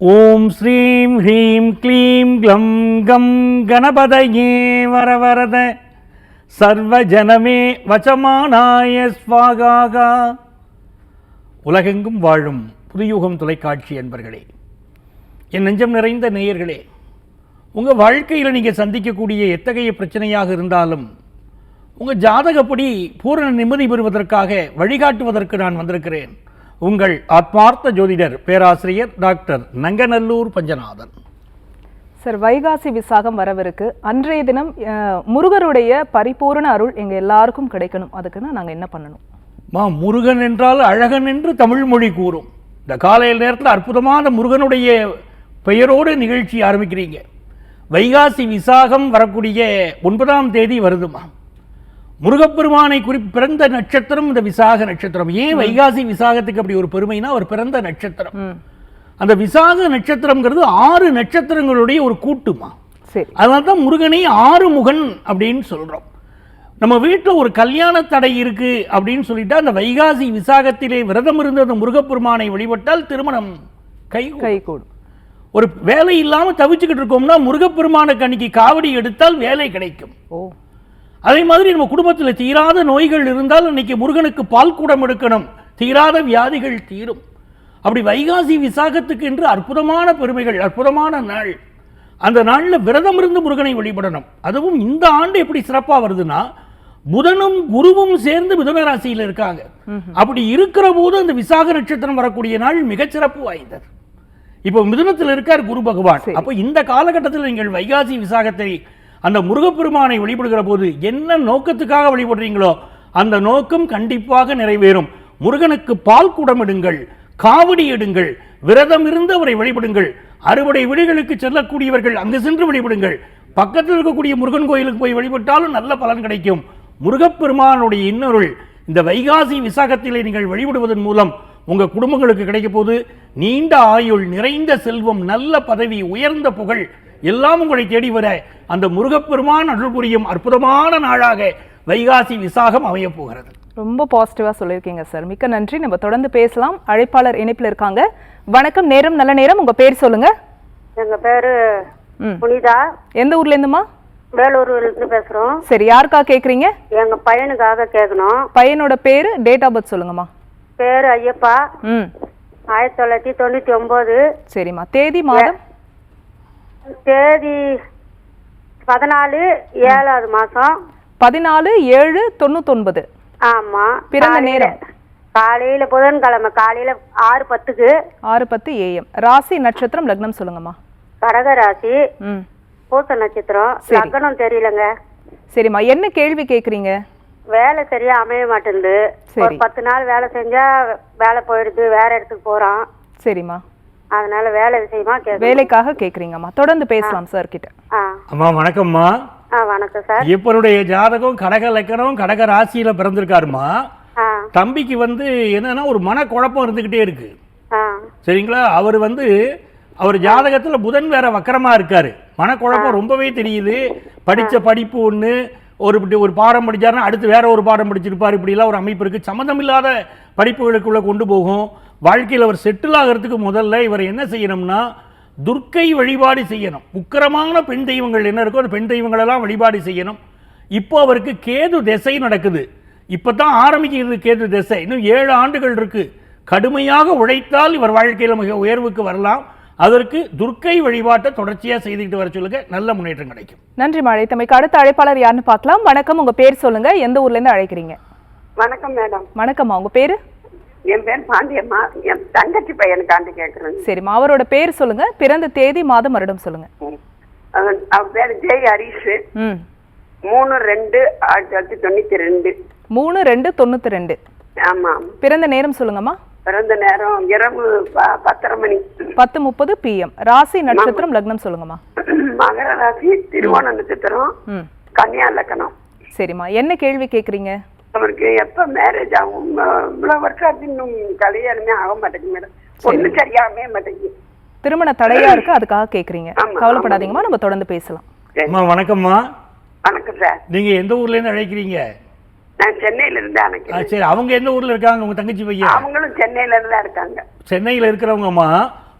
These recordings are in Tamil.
ஓம் ஸ்ரீம் ஹ்ரீம் க்ளீம் க்ளம் கம் கணபதயே வரவரத. சர்வ ஜனமே ஸ்வாகாகா. உலகெங்கும் வாழும் புதுயுகம் தொலைக்காட்சி என்பர்களே என் நெஞ்சம் நிறைந்த நேயர்களே உங்கள் வாழ்க்கையில் நீங்கள் சந்திக்கக்கூடிய எத்தகைய பிரச்சனையாக இருந்தாலும் உங்கள் ஜாதகப்படி பூரண நிம்மதி பெறுவதற்காக வழிகாட்டுவதற்கு நான் வந்திருக்கிறேன். உங்கள் ஆத்மார்த்த ஜோதிடர் பேராசிரியர் டாக்டர் நங்கநல்லூர் பஞ்சநாதன். சார் வைகாசி விசாகம் வரவிருக்கு. அன்றைய தினம் முருகருடைய பரிபூரண அருள் எங்க எல்லாருக்கும் கிடைக்கணும். அதுக்குன்னா நாங்க என்ன பண்ணணும்? மா முருகன் என்றால் அழகன் என்று தமிழ் மொழி கூறும். இந்த காலையில் நேரத்தில் அற்புதமான முருகனுடைய பெயரோடு நிகழ்ச்சி ஆரம்பிக்கிறீங்க. வைகாசி விசாகம் வரக்கூடிய ஒன்பதாம் தேதி வருதுமா? முருகப்பெருமானை குறி பிறந்த நட்சத்திரம் இந்த விசாக நட்சத்திரம். ஏன் வைகாசி விசாகத்துக்கு அப்படி ஒரு பெருமைனா அவர் பிறந்த நட்சத்திரம். அந்த விசாக நட்சத்திரம்ங்கிறது ஆறு நட்சத்திரங்களுடைய ஒரு கூட்டுமா? சரி. அதனால தான் முருகனை ஆறு முகன் அப்படின்னு சொல்றோம். நம்ம வீட்டில் ஒரு கல்யாண தடை இருக்கு அப்படின்னு சொல்லிட்டா அந்த வைகாசி விசாகத்திலே விரதம் இருந்து அந்த முருகப்பெருமானை வழிபட்டால் திருமணம் கை கை கூடும் ஒரு வேலை இல்லாம தவிச்சுக்கிட்டு இருக்கோம்னா முருகப்பெருமானுக்கு அன்னைக்கு காவடி எடுத்தால் வேலை கிடைக்கும். ஓ. அதே மாதிரி நம்ம குடும்பத்தில் தீராத நோய்கள் இருந்தால் இன்னைக்கு முருகனுக்கு பால் கூடம் எடுக்கணும். தீராத வியாதிகள் தீரும். அப்படி வைகாசி விசாகத்துக்கு என்று அற்புதமான பெருமைகள் அற்புதமான நாள். அந்த நாளில் விரதம் இருந்து முருகனை வழிபடணும். அதுவும் இந்த ஆண்டு எப்படி சிறப்பாக வருதுன்னா புதனும் குருவும் சேர்ந்து மிதுன ராசியில் இருக்காங்க. அப்படி இருக்கிற போது அந்த விசாக நட்சத்திரம் வரக்கூடிய நாள் மிகச்சிறப்பு வாய்ந்தது. இப்போ மிதுனத்தில் இருக்கார் குரு பகவான். அப்போ இந்த காலகட்டத்தில் நீங்கள் வைகாசி விசாகத்தை அந்த முருகப்பெருமானை வழிபடுகிற போது என்ன நோக்கத்துக்காக வழிபடுறீங்களோ அந்த நோக்கம் கண்டிப்பாக நிறைவேறும். முருகனுக்கு பால் குடமிடுங்கள் காவடி எடுங்கள் விரதம் இருந்து அவரை வழிபடுங்கள் அறுவடை வீடுகளுக்கு செல்லக்கூடியவர்கள் அங்கு சென்று வழிபடுங்கள். பக்கத்தில் இருக்கக்கூடிய முருகன் கோயிலுக்கு போய் வழிபட்டாலும் நல்ல பலன் கிடைக்கும். முருகப்பெருமானுடைய இன்னொருள் இந்த வைகாசி விசாகத்திலே நீங்கள் வழிபடுவதன் மூலம் உங்கள் குடும்பங்களுக்கு கிடைக்க போது நீண்ட ஆயுள் நிறைந்த செல்வம் நல்ல பதவி உயர்ந்த புகழ் எல்லாம் உங்களை தேடி வர அந்த முருகப்பெருமான் அருள் புரியும் அற்புதமான நாளாக வைகாசி விசாகம் அமையப் போகிறது. ரொம்ப பாசிட்டிவா சொல்லியிருக்கீங்க சார் மிக்க நன்றி. நம்ம தொடர்ந்து பேசலாம். அழைப்பாளர் இணைப்பில் இருக்காங்க. வணக்கம் நேரம் நல்ல நேரம். உங்க பேர் சொல்லுங்க. எங்க பேரு புனிதா. எந்த ஊர்ல இருந்துமா வேலூர்ல இருந்து பேசுறோம். சரி யாருக்கா கேக்குறீங்க? எங்க பையனுக்காக கேட்கணும் பையனோட பேரு டேட் ஆஃப் பர்த் சொல்லுங்கம்மா. பேரு ஐயப்பா. ம். ஆயிரத்தி தொள்ளாயிரத்தி தொண்ணூத்தி ஒன்பது சரிம்மா. தேதி மாதம்? தேதி பதினாலு ஏழாவது மாசம். பதினாலு ஏழு தொண்ணூத்தொன்பது. ஆமா. பிறந்த நேரம்? காலையில புதன்கிழமை காலையில ஆறு பத்துக்கு. ஆறு பத்து ஏஎம். ராசி நட்சத்திரம் லக்னம் சொல்லுங்கம்மா. கடகராசி ம். பூச நட்சத்திரம். லக்னம் தெரியலங்க. சரிம்மா என்ன கேள்வி கேக்குறீங்க? வேலை சரியா அமைய மாட்டேங்குது ஒரு. பத்து நாள் வேலை செஞ்சா வேலை போயிடுது வேற இடத்துக்கு போறான். சரிம்மா. அதனால வேலை விஷயமா கேட்க வேலைக்காக கேக்குறீங்கம்மா. தொடர்ந்து பேசலாம் சார் கிட்ட. அம்மா வணக்கம்மா. ஆ வணக்கம் சார் இப்பனுடைய ஜாதகம் கடக லக்கணம் கடக ராசியில பிறந்திருக்காருமா? தம்பிக்கு வந்து என்னன்னா ஒரு மனக்குழப்பம் இருந்துகிட்டே இருக்கு. சரிங்களா? அவர் வந்து அவர் ஜாதகத்துல புதன் வேற வக்கரமா இருக்காரு. மனக்குழப்பம் ரொம்பவே தெரியுது. படிச்ச படிப்பு ஒண்ணு ஒரு இப்படி ஒரு பாடம் படிச்சாருன்னா அடுத்து வேற ஒரு பாடம் படிச்சிருப்பார். இப்படிலாம் ஒரு அமைப்பு இருக்கு. சம்மந்தம் இல்லாத படிப்புகளுக்குள்ள கொண்டு போகும். வாழ்க்கையில் அவர் செட்டில் ஆகிறதுக்கு முதல்ல இவர் என்ன செய்யணும்னா துர்க்கை வழிபாடு செய்யணும். உக்கிரமான பெண் தெய்வங்கள் என்ன இருக்கோ அந்த பெண் தெய்வங்களெல்லாம் வழிபாடு செய்யணும். இப்போ அவருக்கு கேது திசை நடக்குது. இப்போ தான் ஆரம்பிக்கிறது கேது திசை. இன்னும் ஏழு ஆண்டுகள் இருக்கு. கடுமையாக உழைத்தால் இவர் வாழ்க்கையில் மிக உயர்வுக்கு வரலாம். அதற்கு துர்க்கை வழிபாட்டை தொடர்ச்சியாக செய்துக்கிட்டு வர சொல்லுங்க. நல்ல முன்னேற்றம் கிடைக்கும். நன்றி அழைத்தமைக்கு அடுத்த அழைப்பாளர் யாருன்னு பார்க்கலாம். வணக்கம். உங்க பேர் சொல்லுங்க. எந்த ஊர்ல இருந்து அழைக்கிறீங்க? வணக்கம் மேடம். வணக்கம்மா. உங்க பேரு? என் பேர் பாண்டியம்மா என் தங்கச்சி பையனுக்காண்டி கேட்குறேன் சரிம்மா அவரோட பேர் சொல்லுங்க. பிறந்த தேதி மாதம் வருடம் சொல்லுங்க. அவன் பேர் ஜெய் ஹரிஷ். ம். மூணு ரெண்டு ஆயிரத்தி தொள்ளாயிரத்தி தொண்ணூத்தி ரெண்டு. மூணு ரெண்டு தொண்ணூத்தி ரெண்டு. ஆமாம் பிறந்த நேரம் சொல்லுங்கம்மா. பிறந்த நேரம் இரவு பத்தரை மணி. பத்து முப்பது பிஎம் ராசி நட்சத்திரம் லக்னம் சொல்லுங்கம்மா. மகர ராசி திருவோண நட்சத்திரம் கன்னியா லக்கணம் சரிம்மா என்ன கேள்வி கேட்குறீங்க அவருக்கு எப்ப மேரேஜ் ஆகும்? அஹ் இவ்வளவு வருஷம் இன்னும் கல்யாணமே ஆக மாட்டேங்குது மேடம் ஒண்ணு சரியாகவே மாட்டேங்குது. திருமண தடையா இருக்கு அதுக்காக கேட்குறீங்க ஆமா, கவலைப்படாதீங்கம்மா நம்ம தொடர்ந்து பேசலாம். அம்மா வணக்கம்மா. வணக்கம் சார் நீங்க எந்த ஊர்ல இருந்து அழைக்கிறீங்க? நான் சென்னையில இருந்து ஆ, அணைக்கிறேன் சரி. அவங்க எந்த ஊர்ல இருக்காங்க? உங்க தங்கச்சி பையன்? அவங்களும் சென்னையில இருந்து தான் இருக்காங்க. சென்னையில் இருக்கிறவங்கம்மா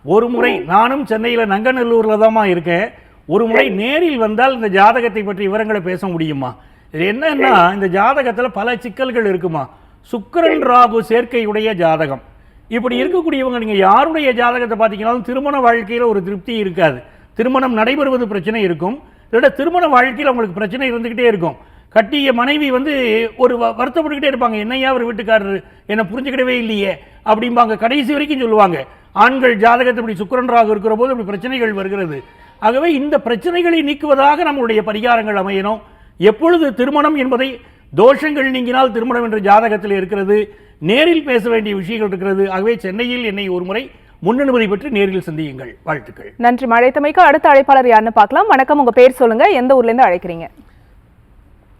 ஒரு முறை நானும் சென்னையில் நங்கநல்லூரில் தாம்மா இருக்கேன். ஒரு முறை நேரில் வந்தால் இந்த ஜாதகத்தை பற்றி விவரங்களை பேச முடியுமா? இது என்னன்னா இந்த ஜாதகத்தில் பல சிக்கல்கள் இருக்குமா? சுக்கரன் ராகு சேர்க்கையுடைய ஜாதகம். இப்படி இருக்கக்கூடியவங்க நீங்கள் யாருடைய ஜாதகத்தை பார்த்தீங்கன்னாலும் திருமண வாழ்க்கையில் ஒரு திருப்தி இருக்காது. திருமணம் நடைபெறுவது பிரச்சனை இருக்கும். இதோட திருமண வாழ்க்கையில் அவங்களுக்கு பிரச்சனை இருந்துக்கிட்டே இருக்கும். கட்டிய மனைவி வந்து ஒரு வ- வருத்தப்பட்டுக்கிட்டே இருப்பாங்க. என்னையா அவர் வீட்டுக்காரர்? என்னை புரிஞ்சுக்கிடவே இல்லையே. அப்படிம்பாங்க. கடைசி வரைக்கும் சொல்லுவாங்க. ஆண்கள் ஜாதகத்தை இப்படி சுக்கரன்றாக இருக்கிற போது இப்படி பிரச்சனைகள் வருகிறது. ஆகவே இந்த பிரச்சனைகளை நீக்குவதாக நம்மளுடைய பரிகாரங்கள் அமையணும். எப்பொழுது திருமணம் என்பதை தோஷங்கள் நீங்கினால் திருமணம் என்ற ஜாதகத்தில் இருக்கிறது நேரில் பேச வேண்டிய விஷயங்கள் இருக்கிறது. ஆகவே சென்னையில் என்னை ஒரு முறை முன்னனுமதி பெற்று நேரில் சந்தியுங்கள். வாழ்த்துக்கள். நன்றி மழைத்தமைக்கு அடுத்த அழைப்பாளர் யாருன்னு பார்க்கலாம். வணக்கம். உங்க பேர் சொல்லுங்க. எந்த ஊர்ல இருந்து அழைக்கிறீங்க?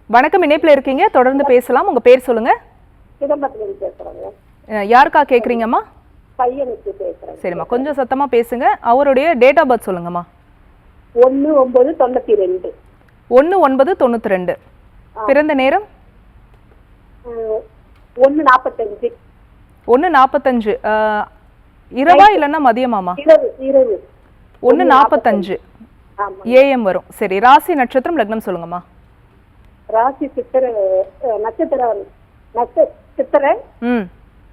வணக்கம். இணைப்புல இருக்கீங்க. தொடர்ந்து பேசலாம். உங்க பேர் சொல்லுங்க. யாருக்கா கேக்குறீங்கம்மா பையனுக்கு பேசுறேன் சரிம்மா. கொஞ்சம் சத்தமா பேசுங்க. அவருடைய டேட் ஆஃப் பர்த் சொல்லுங்கம்மா. ஒன்னு ஒன்பது தொண்ணூத்தி ரெண்டு. ஒன்று ஒன்பது தொண்ணூற்றி ரெண்டு. பிறந்த நேரம்? ஒன்னு நாப்பத்தஞ்சு ஒன்று நாற்பத்தஞ்சு. இரவா இல்லைன்னா மதியமாமா ஒன்று நாற்பத்தஞ்சு. ஏஎம் வரும். சரி ராசி நட்சத்திரம் லக்னம் சொல்லுங்கம்மா. ராசி சித்திர நட்சத்திரம் நட்ச சித்திர? ம்.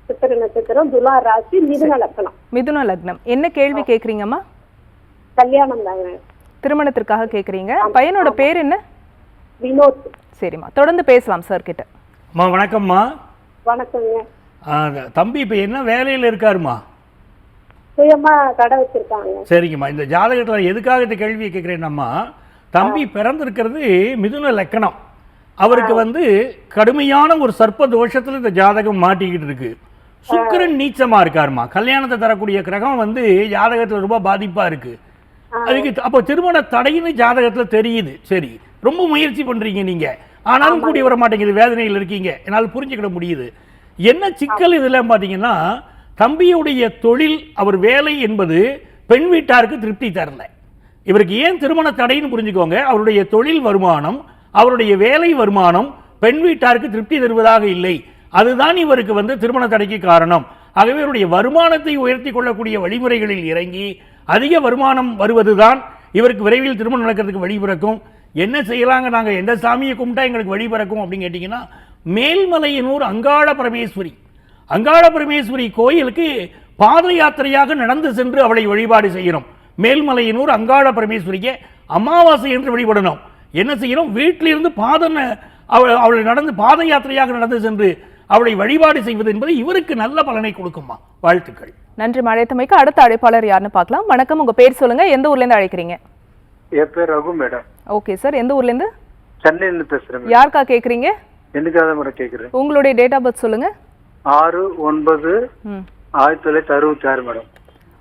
சித்திர நட்சத்திரம் துலா ராசி மிதுன லக்கணம் மிதுன லக்னம். என்ன கேள்வி கேட்குறீங்கம்மா? கல்யாணம் தாங்க. திருமணத்திற்காக கேட்குறீங்க பையனோட பேர் என்ன? வினோத். சரிம்மா தொடர்ந்து பேசலாம் சார் கிட்ட. அம்மா வணக்கம்மா. வணக்கங்க தம்பி இப்போ என்ன வேலையில் இருக்காருமா சுயமா கடை வச்சிருக்காங்க. சரிங்கம்மா இந்த ஜாதகத்தில் எதுக்காக இந்த கேள்வியை கேட்குறேன்னம்மா தம்பி பிறந்திருக்கிறது மிதுன லக்கணம். அவருக்கு வந்து கடுமையான ஒரு சர்ப்ப தோஷத்தில் இந்த ஜாதகம் மாட்டிக்கிட்டு இருக்கு. சுக்கிரன் நீச்சமா இருக்காருமா கல்யாணத்தை தரக்கூடிய கிரகம் வந்து ஜாதகத்தில் ரொம்ப பாதிப்பா இருக்கு. அதுக்கு அப்போ திருமண தடைன்னு ஜாதகத்துல தெரியுது. சரி ரொம்ப முயற்சி பண்றீங்க நீங்க. ஆனாலும் கூடி வர மாட்டேங்குது வேதனையில் இருக்கீங்க. என்னால் புரிஞ்சுக்கிட முடியுது. என்ன சிக்கல் இதுல பாத்தீங்கன்னா தம்பியுடைய தொழில் அவர் வேலை என்பது பெண் வீட்டாருக்கு திருப்தி தரல. இவருக்கு ஏன் திருமண தடைன்னு புரிஞ்சுக்கோங்க. அவருடைய தொழில் வருமானம் அவருடைய வேலை வருமானம் பெண் வீட்டாருக்கு திருப்தி தருவதாக இல்லை. அதுதான் இவருக்கு வந்து திருமண தடைக்கு காரணம். ஆகவே இவருடைய வருமானத்தை உயர்த்தி கொள்ளக்கூடிய வழிமுறைகளில் இறங்கி அதிக வருமானம் வருவதுதான் இவருக்கு விரைவில் திருமணம் நடக்கிறதுக்கு வழிபிறக்கும் என்ன செய்யலாங்க நாங்கள் எந்த சாமியை கும்பிட்டா எங்களுக்கு வழிபிறக்கும் அப்படின்னு கேட்டிங்கன்னா மேல்மலையனூர் அங்காள பரமேஸ்வரி அங்காள பரமேஸ்வரி கோயிலுக்கு பாத யாத்திரையாக நடந்து சென்று அவளை வழிபாடு செய்கிறோம். மேல்மலையனூர் அங்காள பரமேஸ்வரிக்கு அமாவாசை என்று வழிபடணும். என்ன செய்யணும்? வீட்டிலிருந்து பாத அவள் அவளை நடந்து பாத யாத்திரையாக நடந்து சென்று அவளை வழிபாடு செய்வது என்பது இவருக்கு நல்ல பலனை கொடுக்குமா? வாழ்த்துக்கள். நன்றி மழைத்தமைக்கு அடுத்த அழைப்பாளர் யாருன்னு பார்க்கலாம். வணக்கம். உங்க பேர் சொல்லுங்க. எந்த ஊர்ல இருந்து அழைக்கிறீங்க? என் பேர் ரகு மேடம். Okay sir. எந்த ஊர்ல இருந்து சென்னையில பேசுறேன் யாருக்கா கேக்குறீங்க? எனக்காக மேடம் கேட்குறேன் உங்களுடைய டேட் ஆஃப் பர்த் சொல்லுங்க. ஆறு ஒன்பது ஆயிரத்தி தொள்ளாயிரத்தி அறுபத்தி ஆறு மேடம்.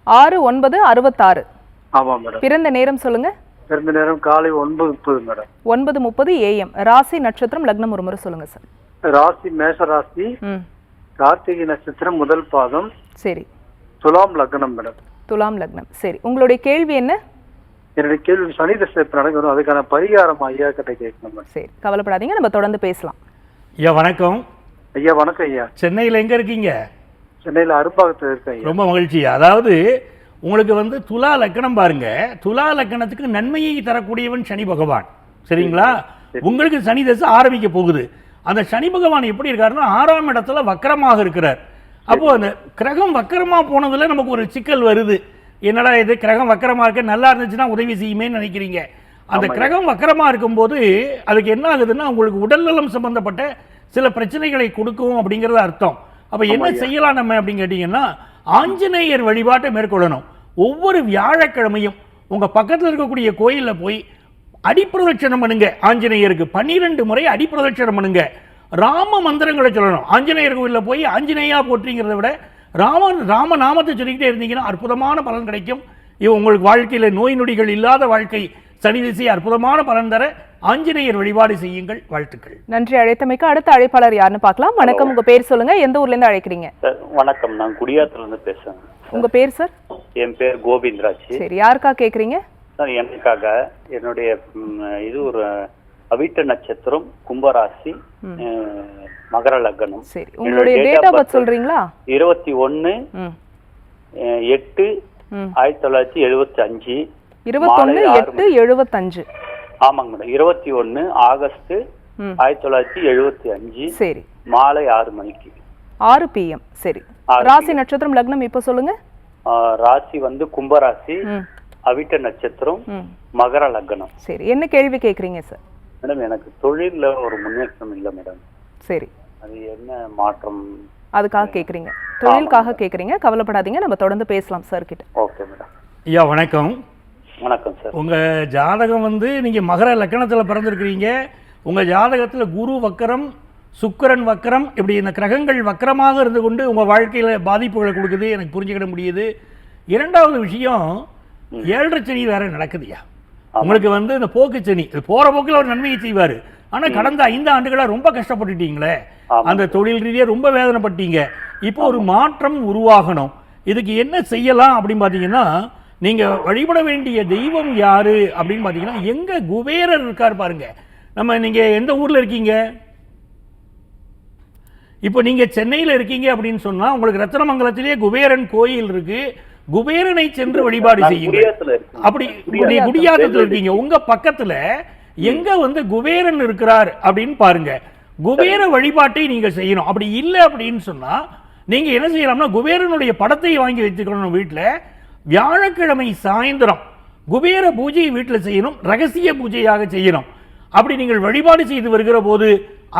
ஆறு ஒன்பது அறுபத்தாறு. ஆமா மேடம். பிறந்த நேரம் சொல்லுங்க. பிறந்த நேரம் காலை ஒன்பது முப்பது மேடம். ஒன்பது முப்பது ஏஎம் ராசி நட்சத்திரம் லக்னம் ஒரு முறை சொல்லுங்க சார். ராசி மேஷ ராசி கார்த்திகை நட்சத்திரம் முதல் பாதம். சரி. துலாம் லக்னம் மேடம். துலாம் லக்னம். சரி. உங்களுடைய கேள்வி என்ன? என்னுடைய கேள்வி சனி தசை நடக்கணும் அதுக்கான பரிகாரம் ஐயா கிட்ட கேட்கணும் சரி. கவலைப்படாதீங்க. நம்ம தொடர்ந்து பேசலாம். ஐயா வணக்கம். ஐயா வணக்கம் ஐயா. சென்னையில் எங்கே இருக்கீங்க? சென்னையில அரும்பாகத்தில் இருக்கேன் ரொம்ப மகிழ்ச்சி அதாவது உங்களுக்கு வந்து துலா லக்கணம் பாருங்க. துலா லக்கணத்துக்கு நன்மையை தரக்கூடியவன் சனி பகவான். சரிங்களா? உங்களுக்கு சனி தசை ஆரம்பிக்க போகுது. அந்த சனி பகவான் எப்படி இருக்காருன்னா ஆறாம் இடத்துல வக்கரமாக இருக்கிறார். அப்போ அந்த கிரகம் வக்கரமா போனதுல நமக்கு ஒரு சிக்கல் வருது. என்னடா இது கிரகம் வக்கரமா இருக்க நல்லா இருந்துச்சுன்னா உதவி செய்யுமேன்னு நினைக்கிறீங்க. அந்த கிரகம் வக்கரமா இருக்கும்போது அதுக்கு என்ன ஆகுதுன்னா உங்களுக்கு உடல்நலம் சம்பந்தப்பட்ட சில பிரச்சனைகளை கொடுக்கும் அப்படிங்கிறது அர்த்தம். அப்ப என்ன செய்யலாம் நம்ம அப்படின்னு கேட்டீங்கன்னா ஆஞ்சநேயர் வழிபாட்டை மேற்கொள்ளணும். ஒவ்வொரு வியாழக்கிழமையும் உங்க பக்கத்துல இருக்கக்கூடிய கோயில்ல போய் அடிப்பிரதட்சணம் பண்ணுங்க. ஆஞ்சநேயருக்கு பன்னிரெண்டு முறை அடிப்பிரதட்சணம் பண்ணுங்க. ராம மந்திரங்களை சொல்லணும். ஆஞ்சநேயர் கோயிலில் போய் ஆஞ்சநேயா போற்றிங்கிறத விட ராம ராம நாமத்தை சொல்லிக்கிட்டே இருந்தீங்கன்னா அற்புதமான பலன் கிடைக்கும். இது உங்களுக்கு வாழ்க்கையில் நோய் நொடிகள் இல்லாத வாழ்க்கை. சனி திசை அற்புதமான பலன் தர ஆஞ்சநேயர் வழிபாடு செய்யுங்கள். வாழ்த்துக்கள். நன்றி. அழைத்தமைக்கு அடுத்த அழைப்பாளர் யாருன்னு பார்க்கலாம். வணக்கம். உங்க பேர் சொல்லுங்க. எந்த ஊர்ல இருந்து அழைக்கிறீங்க? வணக்கம். நான் குடியாத்துல இருந்து பேசுறேன். உங்க பேர் சார்? என் பேர் கோவிந்தராஜ். சரி யாருக்கா கேக்குறீங்க? சார் எனக்காக என்னுடைய இது ஒரு அவிட்ட நட்சத்திரம் கும்பராசி மகர லக்னம். சரி உங்களுடைய டேட் ஆஃப் பர்த் சொல்றீங்களா? இருபத்தி ஒன்னு எட்டு ஆயிரத்தி தொள்ளாயிரத்தி எழுபத்தி அஞ்சு இருபத்தொன்னு எட்டு எழுபத்தஞ்சு ஆமாங்க மேடம். இருபத்தி ஒன்னு ஆகஸ்ட் ஆயிரத்தி தொள்ளாயிரத்தி எழுபத்தி அஞ்சு சரி. மாலை ஆறு மணிக்கு. ஆறு பிஎம் சரி. ஆறு ராசி நட்சத்திரம் லக்னம் இப்போ சொல்லுங்க. ராசி வந்து கும்பராசி. அவிட்ட நட்சத்திரம் மகர லக்னம். சரி என்ன கேள்வி கேக்குறீங்க சார்? மேடம் எனக்கு தொழில்ல ஒரு முன்னேற்றம் இல்லை மேடம். சரி. அது என்ன மாற்றம்? அதுக்காக கேக்குறீங்க தொழிலுக்காக கேக்குறீங்க கவலைப்படாதீங்க நம்ம தொடர்ந்து பேசலாம் சார் கிட்ட ஓகே மேடம். ஐயா வணக்கம். வணக்கம் சார். உங்க ஜாதகம் வந்து நீங்க மகர லக்கணத்துல பிறந்திருக்கிறீங்க. உங்க ஜாதகத்துல குரு வக்கரம் சுக்கிரன் வக்கரம் இப்படி இந்த கிரகங்கள் வக்கரமாக இருந்து கொண்டு உங்க வாழ்க்கையில பாதிப்புகளை கொடுக்குது எனக்கு புரிஞ்சுக்கிட முடியுது. இரண்டாவது விஷயம் ஏழரை சனி வேற நடக்குதுயா? உங்களுக்கு வந்து இந்த போக்கு சனி போற போக்கில் ஒரு நன்மையை செய்வாரு. ஆனா கடந்த ஐந்து ஆண்டுகளா ரொம்ப கஷ்டப்பட்டுட்டீங்களே. அந்த தொழில் ரீதியா ரொம்ப வேதனைப்பட்டீங்க. இப்போ ஒரு மாற்றம் உருவாகணும். இதுக்கு என்ன செய்யலாம் அப்படின்னு பார்த்தீங்கன்னா நீங்க வழிபட வேண்டிய தெய்வம் யாரு அப்படின்னு பார்த்தீங்கன்னா எங்க குபேரர் இருக்கார் பாருங்க. நம்ம நீங்க எந்த ஊர்ல இருக்கீங்க? இப்போ நீங்க சென்னையில இருக்கீங்க அப்படின்னு சொன்னா உங்களுக்கு ரத்தனமங்கலத்திலேயே குபேரன் கோயில் இருக்கு. குபேரனை சென்று வழிபாடு இருக்கேன். அப்படி நீ குடியாத்தத்துல இருக்கீங்க. உங்க பக்கத்துல எங்க வந்து குபேரன் இருக்கிறார் அப்படின்னு பாருங்க. குபேர வழிபாட்டை நீங்க செய்யணும். அப்படி இல்லை அப்படின்னு சொன்னா நீங்க என்ன செய்யலாம்னா குபேரனுடைய படத்தை வாங்கி வச்சுக்கணும் வீட்டுல வியாழக்கிழமை சாயந்தரம் குபேர பூஜையை வீட்டில் செய்யணும். ரகசிய பூஜையாக செய்யணும். அப்படி நீங்கள் வழிபாடு செய்து வருகிற போது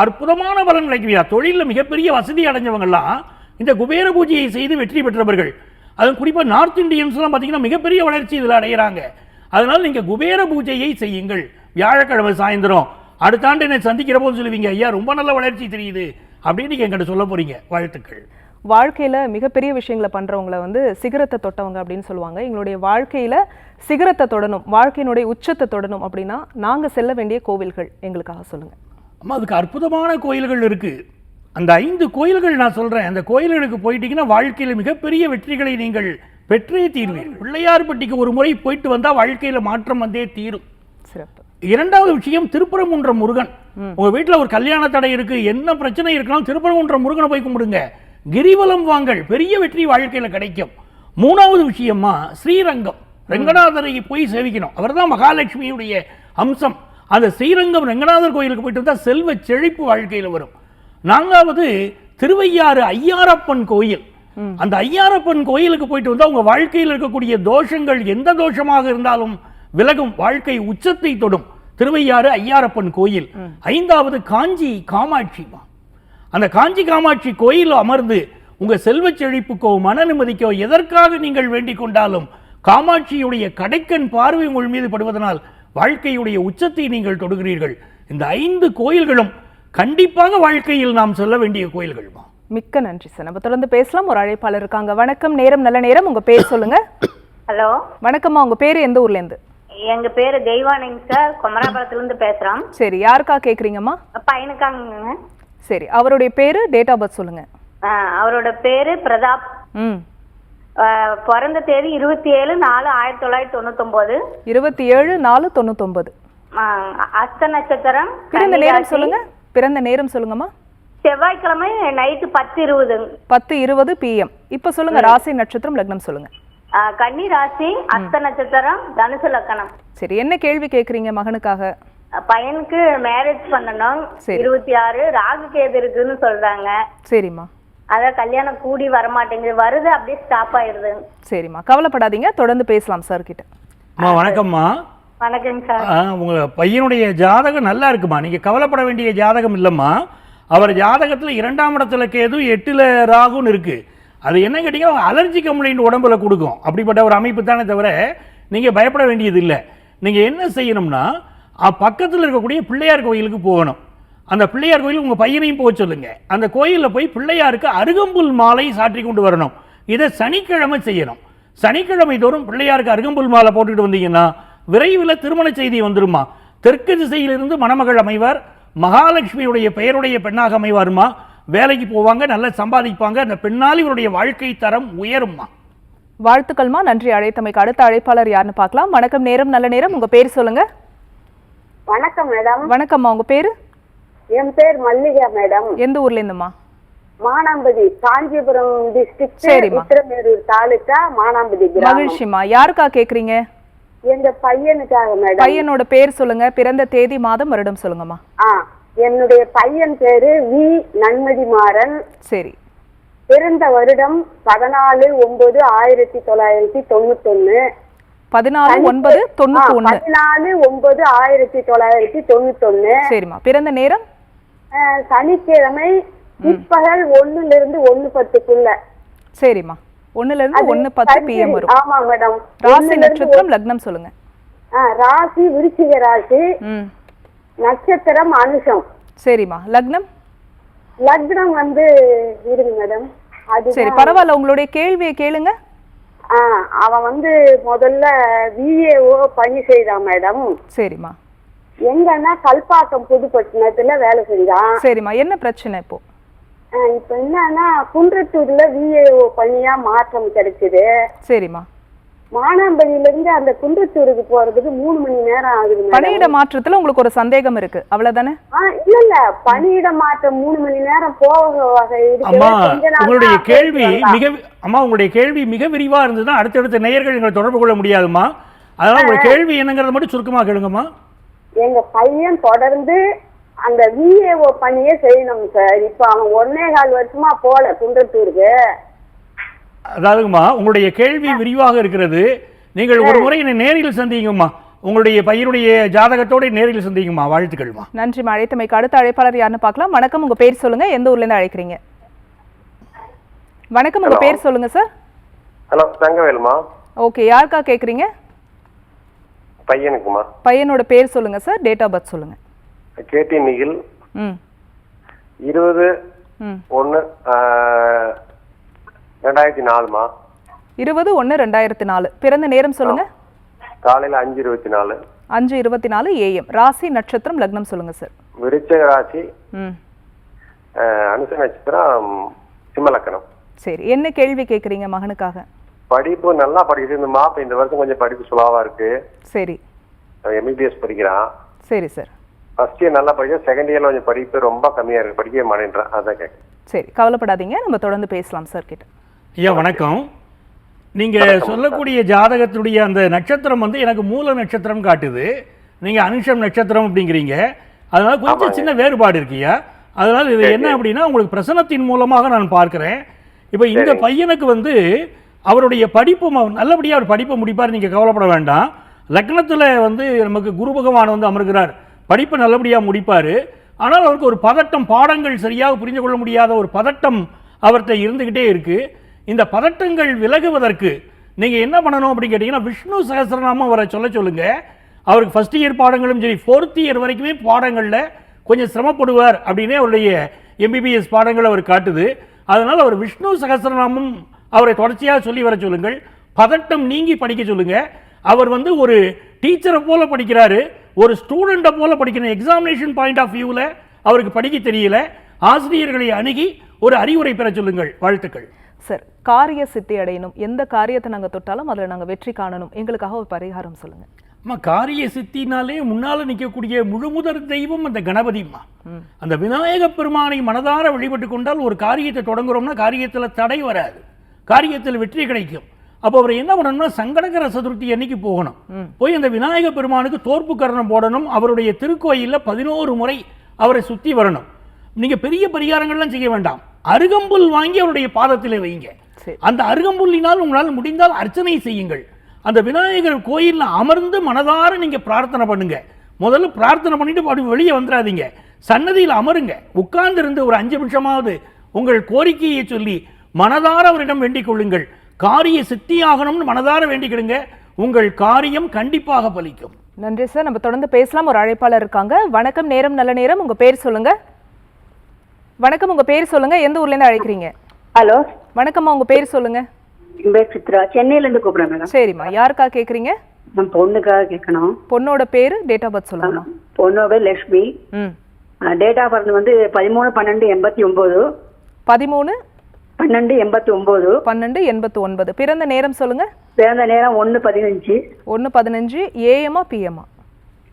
அற்புதமான பலன் கிடைக்குவியா தொழிலில் மிகப்பெரிய வசதி அடைஞ்சவங்கெல்லாம் இந்த குபேர பூஜையை செய்து வெற்றி பெற்றவர்கள். அதுவும் குறிப்பாக நார்த் இந்தியன்ஸ்லாம் பார்த்தீங்கன்னா மிகப்பெரிய வளர்ச்சி இதில் அடைகிறாங்க அதனால நீங்கள் குபேர பூஜையை செய்யுங்கள். வியாழக்கிழமை சாயந்தரம். அடுத்த ஆண்டு என்னை சந்திக்கிற போது சொல்லுவீங்க ஐயா ரொம்ப நல்ல வளர்ச்சி தெரியுது. அப்படின்னு நீங்கள் என்கிட்ட சொல்ல போறீங்க வாழ்த்துக்கள். வாழ்க்கையில மிகப்பெரிய விஷயங்களை பண்றவங்கள வந்து சிகரத்தை தொட்டவங்க அப்படின்னு சொல்லுவாங்க. எங்களுடைய வாழ்க்கையில சிகரத்தை தொடணும் வாழ்க்கையினுடைய உச்சத்தை தொடணும் அப்படின்னா நாங்க செல்ல வேண்டிய கோவில்கள் எங்களுக்காக சொல்லுங்க. அம்மா அதுக்கு அற்புதமான கோயில்கள் இருக்கு. அந்த ஐந்து கோயில்கள் நான் சொல்றேன். அந்த கோயில்களுக்கு போயிட்டீங்கன்னா வாழ்க்கையில மிகப்பெரிய வெற்றிகளை நீங்கள் பெற்றே தீர்வீர்கள். பிள்ளையார்பட்டிக்கு ஒரு முறை போயிட்டு வந்தா வாழ்க்கையில மாற்றம் வந்தே தீரும். இரண்டாவது விஷயம் திருப்பரங்குன்ற முருகன். உங்க வீட்ல ஒரு கல்யாண தடை இருக்கு. என்ன பிரச்சனை இருக்கலாம் திருப்பரங்குன்ற முருகனை போய் கும்பிடுங்க. கிரிவலம் வாங்கள் பெரிய வெற்றி வாழ்க்கையில கிடைக்கும். மூணாவது விஷயமா ஸ்ரீரங்கம். ரெங்கநாதரை போய் சேவிக்கணும். அவர்தான் மகாலட்சுமியுடைய அம்சம். அந்த ஸ்ரீரங்கம் ரெங்கநாதர் கோயிலுக்கு போயிட்டு வந்தா செல்வ செழிப்பு வாழ்க்கையில வரும். நான்காவது திருவையாறு ஐயாரப்பன் கோயில். அந்த ஐயாரப்பன் கோயிலுக்கு போயிட்டு வந்தா உங்க வாழ்க்கையில் இருக்கக்கூடிய தோஷங்கள் எந்த தோஷமாக இருந்தாலும் விலகும் வாழ்க்கை உச்சத்தை தொடும். திருவையாறு ஐயாரப்பன் கோயில். ஐந்தாவது காஞ்சி காமாட்சிமா அந்த காஞ்சி காமாட்சி கோயில் அமர்ந்து உங்க செல்வச் செழிப்புக்கோ மன நிம்மதிக்கோ எதற்காக நீங்கள் வேண்டிக் கொண்டாலும் காமாட்சியுடைய கடைக்கண் பார்வை உங்கள் மீது படுவதனால் வாழ்க்கையுடைய உச்சத்தை நீங்கள் தொடுகிறீர்கள். இந்த ஐந்து கோயில்களும் கண்டிப்பாக வாழ்க்கையில் நாம் சொல்ல வேண்டிய கோயில்கள்மா மிக்க நன்றி சார். நம்ம தொடர்ந்து பேசலாம். ஒரு அழைப்பாளர் இருக்காங்க. வணக்கம் நேரம் நல்ல நேரம். உங்க பேர் சொல்லுங்க. ஹலோ. வணக்கம்மா. உங்க பேர் எந்த ஊர்ல இருந்து? எங்க பேரு தெய்வானிங்க சார். குமராபுரத்துல இருந்து பேசுறோம். சரி யாருக்கா கேக்குறீங்கம்மா? பையனுக்காங்க சரி அவருடைய பேரு டேட் ஆஃப் பர்த் சொல்லுங்க. அவரோட பேரு பிரதாப். ம். பிறந்த தேதி இருபத்தி ஏழு நாலு ஆயிரத்தி தொள்ளாயிரத்தி தொண்ணூத்தொன்பது இருபத்தி ஏழு நாலு தொண்ணூத்தொன்பது அஸ்த நட்சத்திரம் பிறந்த நேரம். சொல்லுங்க. பிறந்த நேரம் சொல்லுங்கம்மா. செவ்வாய்க்கிழமை நைட்டு பத்து இருபதுங்க பத்து இருபது பிஎம் இப்ப சொல்லுங்க ராசி நட்சத்திரம் லக்னம் சொல்லுங்க. கன்னி ராசி அஸ்த நட்சத்திரம் தனுசு லக்கணம். சரி என்ன கேள்வி கேக்குறீங்க மகனுக்காக? பையனுக்கு மேரேஜ் பண்ணணும். சரி. இருபத்தி ஆறு ராகு கேது இருக்குன்னு சொல்றாங்க. சரிம்மா. அதான் கல்யாணம் கூடி வர மாட்டேங்குது வருது அப்படியே ஸ்டாப் ஆயிடுது. சரிம்மா. கவலைப்படாதீங்க தொடர்ந்து பேசலாம் சார் கிட்ட வணக்கம்மா. வணக்கங்க சார். உங்க பையனுடைய ஜாதகம் நல்லா இருக்குமா? நீங்க கவலைப்பட வேண்டிய ஜாதகம் இல்லைம்மா. அவர் ஜாதகத்துல இரண்டாம் இடத்துல கேது எட்டுல ராகுன்னு இருக்கு. அது என்ன கேட்டீங்கன்னா அலர்ஜி கம்ப்ளைண்ட் உடம்புல கொடுக்கும். அப்படிப்பட்ட ஒரு அமைப்பு தானே தவிர நீங்க பயப்பட வேண்டியது இல்லை. நீங்க என்ன செய்யணும்னா பக்கத்தில் பக்கத்துல இருக்கக்கூடிய பிள்ளையார் கோயிலுக்கு போகணும். அந்த பிள்ளையார் கோயில் உங்க பையனையும் போக சொல்லுங்க. அந்த கோயிலில் போய் பிள்ளையாருக்கு அருகம்புல் மாலை சாற்றி கொண்டு வரணும். இதை சனிக்கிழமை செய்யணும். சனிக்கிழமை தோறும் பிள்ளையாருக்கு அருகம்புல் மாலை போட்டுட்டு வந்தீங்கன்னா விரைவில் திருமண செய்தி வந்துருமா? தெற்கு திசையிலிருந்து மணமகள் அமைவார் மகாலட்சுமியுடைய பெயருடைய பெண்ணாக அமைவாருமா? வேலைக்கு போவாங்க நல்லா சம்பாதிப்பாங்க அந்த பெண்ணால் இவருடைய வாழ்க்கை தரம் உயரும்மா வாழ்த்துக்கள்மா நன்றி அழைத்தமைக்கு. அடுத்த அழைப்பாளர் யாருன்னு பார்க்கலாம். வணக்கம் நேரம் நல்ல நேரம். உங்க பேர் சொல்லுங்க. வணக்கம் மேடம். வணக்கம்மா உங்க பேரு? என் பேர் மல்லிகா மேடம். எந்த ஊர்ல இருந்துமா மானாம்பதி காஞ்சிபுரம் டிஸ்ட்ரிக்ட் சரிம்மா. தாலுக்கா மானாம்பதி கிராமம். மகிழ்ச்சிமா யாருக்கா கேக்குறீங்க? எங்க பையனுக்காக மேடம் பையனோட பேர் சொல்லுங்க பிறந்த தேதி மாதம் வருடம் சொல்லுங்கம்மா. ஆ என்னுடைய பையன் பேரு வி நன்மதி மாறன் சரி. பிறந்த வருடம் பதினாலு ஒன்பது ஆயிரத்தி தொள்ளாயிரத்தி தொண்ணூத்தொன்னு. பதினாலு ஒன்பது தொண்ணூத்தி ஒண்ணு பதினாலு ஒன்பது ஆயிரத்தி தொள்ளாயிரத்தி தொண்ணூத்தொன்னு. சரிம்மா பிறந்த நேரம்? சனிக்கிழமை பிற்பகல் ஒண்ணுல இருந்து ஒண்ணு பத்துக்குள்ள சரிம்மா. ஒண்ணுல இருந்து ஒண்ணு பத்து பிஎம் வரும். ஆமா மேடம். ராசி நட்சத்திரம் லக்னம் சொல்லுங்க. ராசி விருச்சிக ராசி. நட்சத்திரம் அனுஷம். சரிம்மா. லக்னம்? லக்னம் வந்து இருங்க மேடம். சரி பரவாயில்ல. உங்களுடைய கேள்வியை கேளுங்க. அவன் வந்து முதல்ல விஏஓ பணி செய்தான் மேடம். சரிம்மா. எங்கன்னா கல்பாக்கம் புதுப்பட்டினத்துல வேலை செஞ்சான் சரிம்மா. என்ன பிரச்சனை இப்போ? இப்ப என்னன்னா குன்றத்தூர்ல விஏஓ பணியா மாற்றம் கிடைச்சது. சரிம்மா. மானாம்பதியில இருந்து அந்த குன்றத்தூருக்கு போறதுக்கு மூணு மணி நேரம் ஆகுது பணியிட மாற்றத்துல உங்களுக்கு ஒரு சந்தேகம் இருக்கு. அவ்வளவுதானே? ஆ, இல்ல இல்ல. பணியிட மாற்றம் மூணு மணி நேரம் போக வகை. அம்மா உங்களுடைய கேள்வி. மிக அம்மா உங்களுடைய கேள்வி மிக விரிவா இருந்ததுன்னா அடுத்தடுத்த நேயர்கள் எங்களை தொடர்பு கொள்ள முடியாதும்மா. அதனால உங்களுடைய கேள்வி என்னங்கிறத மட்டும் சுருக்கமா கேளுங்கம்மா. எங்க பையன் தொடர்ந்து அந்த விஏஓ பணியே செய்யணும் சார் இப்ப அவன் ஒன்னே கால் வருஷமா போல குன்றத்தூருக்கு. அதாவதுமா உங்களுடைய கேள்வி விரிவாக இருக்கிறது. நீங்கள் ஒரு முறை என்னை நேரில் சந்திங்கம்மா உங்களுடைய பையனுடைய ஜாதகத்தோட நேரில் சந்திங்கம்மா வாழ்த்துக்கள்மா. நன்றிம்மா அழைத்தமைக்கு அடுத்த அழைப்பாளர் யாருன்னு பார்க்கலாம். வணக்கம் உங்க பேர் சொல்லுங்க. எந்த ஊர்ல இருந்து அழைக்கிறீங்க? வணக்கம் உங்க பேர் சொல்லுங்க சார் ஹலோ தங்கவேலுமா? ஓகே யாருக்கா கேக்குறீங்க? பையனுக்குமா? பையனோட பேர் சொல்லுங்க சார் டேட் ஆஃப் பர்த் சொல்லுங்க. கேடி நிகில் இருபது ஒன்று ரெண்டாயிரத்தி நாலுமா? இருபது ஒன்று ரெண்டாயிரத்தி நாலு. பிறந்த நேரம் சொல்லுங்க. காலையில் அஞ்சு இருபத்தி நாலு. அஞ்சு இருபத்தி நாலு ஏஎம். ராசி நட்சத்திரம் லக்னம் சொல்லுங்க சார். விருச்சக ராசி அனுச நட்சத்திரம் சிம்மலக்கணம் சரி. என்ன கேள்வி கேட்குறீங்க மகனுக்காக? படிப்பு நல்லா படிக்குது. இந்த மாப்ப இந்த வருஷம் கொஞ்சம் படிப்பு சுலாவா இருக்கு. சரி. எம்பிபிஎஸ் படிக்கிறான். சரி சார். ஃபர்ஸ்ட் இயர் நல்லா படிக்கிறேன் செகண்ட் இயர்ல கொஞ்சம் படிப்பு ரொம்ப கம்மியா இருக்கு. படிக்கவே மாட்டேன்றான் அதான் கேட்க சரி கவலைப்படாதீங்க. நம்ம தொடர்ந்து பேசலாம் சார் கிட்ட. ஐயா வணக்கம். நீங்க சொல்லக்கூடிய ஜாதகத்துடைய அந்த நட்சத்திரம் வந்து எனக்கு மூல நட்சத்திரம் காட்டுது. நீங்க அனுஷம் நட்சத்திரம் அப்படிங்கிறீங்க. அதனால கொஞ்சம் சின்ன வேறுபாடு இருக்குயா அதனால இது என்ன அப்படின்னா உங்களுக்கு பிரசனத்தின் மூலமாக நான் பார்க்கிறேன். இப்போ இந்த பையனுக்கு வந்து அவருடைய படிப்பு ம- நல்லபடியா அவர் படிப்பை முடிப்பார். நீங்க கவலைப்பட வேண்டாம். லக்னத்துல வந்து நமக்கு குரு பகவான் வந்து அமர்கிறார். படிப்பை நல்லபடியாக முடிப்பார். ஆனால் அவருக்கு ஒரு பதட்டம் பாடங்கள் சரியாக புரிந்து கொள்ள முடியாத ஒரு பதட்டம் அவர்கிட்ட இருந்துக்கிட்டே இருக்குது இந்த பதட்டங்கள் விலகுவதற்கு நீங்கள் என்ன பண்ணணும் அப்படின்னு கேட்டிங்கன்னா விஷ்ணு சகஸ்ரநாமம் அவரை சொல்ல சொல்லுங்கள் அவருக்கு ஃபர்ஸ்ட் இயர் பாடங்களும் சரி ஃபோர்த் இயர் வரைக்குமே பாடங்களில் கொஞ்சம் சிரமப்படுவார் அப்படின்னே அவருடைய எம்பிபிஎஸ் பாடங்கள் அவர் காட்டுது. அதனால் அவர் விஷ்ணு சகஸ்ரநாமம் அவரை தொடர்ச்சியாக சொல்லி வர சொல்லுங்கள். பதட்டம் நீங்கி படிக்க சொல்லுங்கள் அவர் வந்து ஒரு டீச்சரை போல படிக்கிறாரு. ஒரு ஸ்டூடெண்ட்டை போல படிக்கிற எக்ஸாமினேஷன் பாயிண்ட் ஆஃப் வியூவில் அவருக்கு படிக்க தெரியல. ஆசிரியர்களை அணுகி ஒரு அறிவுரை பெற சொல்லுங்கள். வாழ்த்துக்கள். சார் காரிய சித்தி அடையணும். எந்த காரியத்தை நாங்க தொட்டாலும் அதுல நாங்க வெற்றி காணணும். எங்களுக்காக ஒரு பரிகாரம் சொல்லுங்க. அம்மா காரிய சித்தினாலே முன்னால நிற்கக்கூடிய முழுமுதற் தெய்வம் அந்த கணபதிம்மா. அந்த விநாயக பெருமானை மனதார வழிபட்டு கொண்டால் ஒரு காரியத்தை தொடங்குறோம்னா காரியத்துல தடை வராது. காரியத்தில் வெற்றி கிடைக்கும். அப்போ அவர் என்ன பண்ணணும்னா சங்கடகர சதுர்த்தி அன்னைக்கு போகணும். போய் அந்த விநாயக பெருமானுக்கு தோற்பு கரணம் போடணும். அவருடைய திருக்கோயில்ல பதினோரு முறை அவரை சுத்தி வரணும். நீங்க பெரிய பரிகாரங்கள்லாம் செய்ய வேண்டாம். அருகம்புல் வாங்கி அவருடைய பாதத்திலே வைங்க. அந்த அருகம்புல்லினால் உங்களால் முடிந்தால் அர்ச்சனை செய்யுங்கள். அந்த விநாயகர் கோயில்ல அமர்ந்து மனதார நீங்க பிரார்த்தனை பண்ணுங்க. முதல்ல பிரார்த்தனை பண்ணிட்டு அப்படி வெளியே வந்துடாதீங்க சன்னதியில் அமருங்க. உட்கார்ந்து இருந்து ஒரு அஞ்சு நிமிஷமாவது உங்கள் கோரிக்கையை சொல்லி மனதார அவரிடம் வேண்டிக் கொள்ளுங்கள். காரிய சித்தியாகணும்னு மனதார வேண்டிக்கிடுங்க. உங்கள் காரியம் கண்டிப்பாக பலிக்கும். நன்றி சார். நம்ம தொடர்ந்து பேசலாம். ஒரு அழைப்பாளர் இருக்காங்க. வணக்கம் நேரம் நல்ல நேரம். உங்க பேர் சொல்லுங்க. வணக்கம் உங்க பேர் சொல்லுங்க. எந்த ஊர்ல இருந்து அழைக்கிறீங்க? ஹலோ. வணக்கம்மா உங்க பேர் சொல்லுங்க. சித்ரா. சென்னையில இருந்து கூப்பிடுறேன் மேடம். சரிம்மா. யாருக்கா கேக்குறீங்க? நான் பொண்ணுக்காக கேட்கணும். பொண்ணோட பேரு டேட் ஆஃப் பர்த் சொல்லுங்கம்மா. பொண்ணோட லக்ஷ்மி. ம். டேட் ஆஃப் பர்த் வந்து பதிமூணு பன்னெண்டு எண்பத்தி ஒன்பது. பதிமூணு பன்னெண்டு எண்பத்தி ஒன்பது பன்னெண்டு எண்பத்தி ஒன்பது பிறந்த நேரம் சொல்லுங்க. பிறந்த நேரம் ஒன்று பதினஞ்சு. ஒன்று பதினஞ்சு ஏஎம்மா பிஎம்மா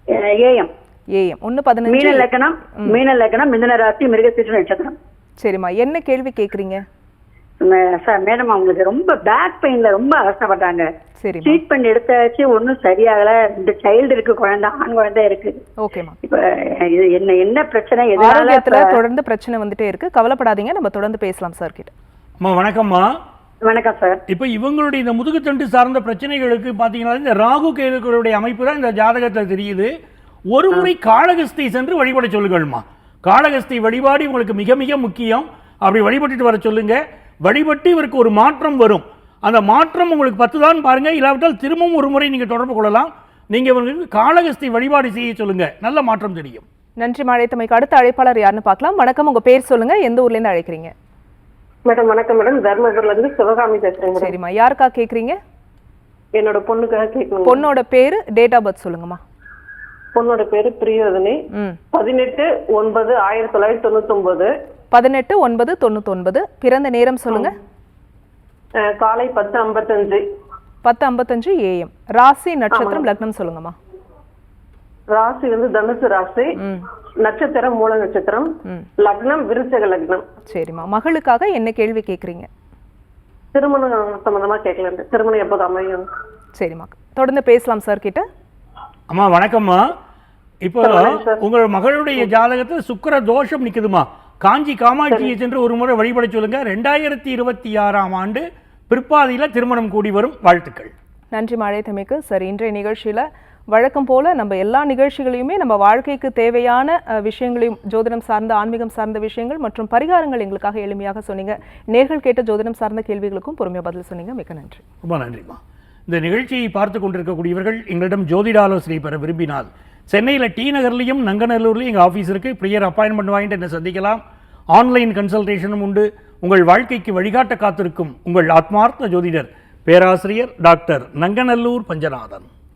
ஏஎம். ஏஎம். ஒன்று பதினஞ்சு. மீன லக்கணம் மீன லக்கணம் மிதன ராசி மிருகசீட்டு நட்சத்திரம். சரிம்மா. என்ன கேள்வி கேட்குறீங்க சார் மேடம் அவங்களுக்கு ரொம்ப பேக் பெயின்ல ரொம்ப அவசரப்பட்டாங்க சரிம்மா. ட்ரீட்மெண்ட் எடுத்தாச்சு ஒன்றும் சரியாகல. இந்த சைல்டு இருக்கு குழந்தை ஆண் குழந்தை இருக்கு. ஓகேம்மா. இப்ப இது என்ன என்ன பிரச்சனை இப்ப- தொடர்ந்து பிரச்சனை வந்துட்டே இருக்கு. கவலைப்படாதீங்க. நம்ம தொடர்ந்து பேசலாம் சார் கிட்ட. அம்மா வணக்கம்மா. வணக்கம் சார் இப்போ இவங்களுடைய இந்த முதுகுத்தண்டு சார்ந்த பிரச்சனைகளுக்கு பார்த்தீங்கன்னா இந்த ராகு கேதுக்களுடைய அமைப்பு தான் இந்த ஜாதகத்தில் தெரியுது. ஒரு முறை காளகஸ்தி சென்று வழிபட சொல்லுங்கள்மா. காளகஸ்தி வழிபாடு உங்களுக்கு மிக மிக முக்கியம். அப்படி வழிபட்டுட்டு வர சொல்லுங்க. வழிபட்டு இவருக்கு ஒரு மாற்றம் வரும். அந்த மாற்றம் உங்களுக்கு பத்து தான் பாருங்க. இல்லாவிட்டால் திரும்பவும் ஒரு முறை நீங்கள் தொடர்பு கொள்ளலாம். நீங்கள் இவங்களுக்கு காளகஸ்தி வழிபாடு செய்ய சொல்லுங்க. நல்ல மாற்றம் தெரியும். நன்றி மழைத்தமைக்கு அடுத்த அழைப்பாளர் யாருன்னு பார்க்கலாம். வணக்கம். உங்க பேர் சொல்லுங்க. எந்த ஊர்ல இருந்து அழைக்கிறீங்க? மேடம் வணக்கம் மேடம். தர்மபுரில இருந்து சிவகாமி பேசுறேன் சரிம்மா. யாருக்கா கேக்குறீங்க? என்னோட பொண்ணுக்காக கேட்கணும். பொண்ணோட பேரு டேட் ஆஃப் பர்த் சொல்லுங்கம்மா. பொண்ணோட பேரு பிரியோதனி. பதினெட்டு ஒன்பது ஆயிரத்தி தொள்ளாயிரத்தி தொண்ணூத்தி ஒன்பது பதினெட்டு ஒன்பது தொண்ணூத்தொன்பது. பிறந்த நேரம் சொல்லுங்க. காலை பத்து ஐம்பத்தஞ்சு. பத்து ஐம்பத்தஞ்சு ஏஎம் ராசி நட்சத்திரம் லக்னம் சொல்லுங்கம்மா. ராசி வந்து தனுசு ராசி. நட்சத்திரம் மூல நட்சத்திரம். லக்னம் விருச்சக லக்னம். சரிம்மா. மகளுக்காக என்ன கேள்வி கேக்குறீங்க? திருமணம் சம்பந்தமா கேட்கல திருமணம் எப்போது அமையும்? சரிம்மா. தொடர்ந்து பேசலாம் சார் கிட்ட. அம்மா வணக்கம்மா. இப்போ உங்கள் மகளுடைய ஜாதகத்தில் சுக்கிர தோஷம் நிக்குதுமா காஞ்சி காமாட்சியை சென்று ஒரு முறை வழிபட சொல்லுங்க. ரெண்டாயிரத்தி இருபத்தி ஆறாம் ஆண்டு பிற்பாதியில் திருமணம் கூடி வரும் வாழ்த்துக்கள். நன்றி மழைத்தமைக்கு சரி இன்றைய நிகழ்ச்சியில வழக்கம் போல நம்ம எல்லா நிகழ்ச்சிகளையுமே நம்ம வாழ்க்கைக்கு தேவையான விஷயங்களையும் ஜோதிடம் சார்ந்த ஆன்மீகம் சார்ந்த விஷயங்கள் மற்றும் பரிகாரங்கள் எங்களுக்காக எளிமையாக சொன்னீங்க. நேர்கள் கேட்ட ஜோதிடம் சார்ந்த கேள்விகளுக்கும் பொறுமையாக பதில் சொன்னீங்க. மிக்க நன்றி. ரொம்ப நன்றிம்மா. இந்த நிகழ்ச்சியை பார்த்து கொண்டிருக்கக்கூடியவர்கள் எங்களிடம் ஜோதிட ஆலோசனை பெற விரும்பினால் சென்னையில் டி நகர்லையும் நங்கநல்லூர்லையும் எங்கள் ஆஃபீஸ் இருக்குது ப்ரியர் அப்பாயின்மெண்ட் வாங்கிட்டு என்னை சந்திக்கலாம். ஆன்லைன் கன்சல்டேஷனும் உண்டு. உங்கள் வாழ்க்கைக்கு வழிகாட்ட காத்திருக்கும் உங்கள் ஆத்மார்த்த ஜோதிடர் பேராசிரியர் டாக்டர் நங்கநல்லூர் பஞ்சநாதன்.